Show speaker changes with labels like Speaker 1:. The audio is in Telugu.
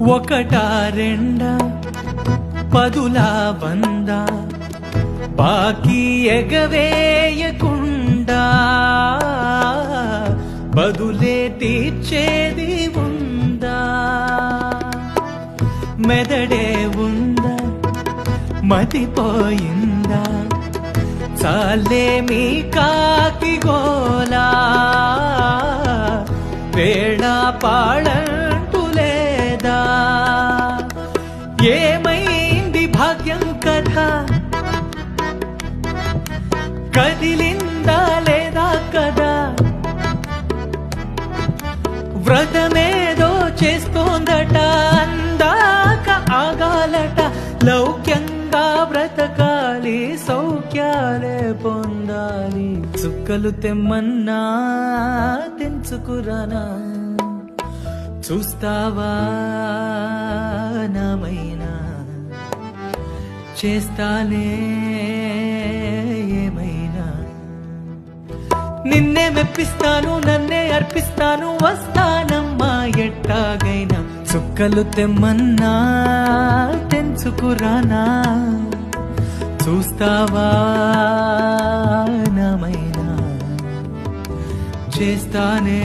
Speaker 1: ఒకటా రెండా? పదులా వంద? బాకీ ఎగవేయకుండా? బదులే తీర్చేది ఉందా? మెదడే ఉందా? మతిపోయిందా? చాలే మీ కాకి గోలా? వేళ పాడ ఏమైంది భాగ్యం కథ? కదిలిందా లేదా కదా వ్రతమేదో చేస్తోందట అందాక ఆగాలట లౌక్యంగా బ్రతకాలి సౌఖ్యాలే పొందాలి. చుక్కలు తెమ్మన్నా తెంచుకురానా? చూస్తావా నామైనా చేస్తానే ఏమైనా? నిన్నే మెప్పిస్తాను నన్నే అర్పిస్తాను వస్తానమ్మా ఎట్టాగైనా. చుక్కలు తెమ్మన్నా తెంచుకురానా? చూస్తావా నమైనా? చేస్తానే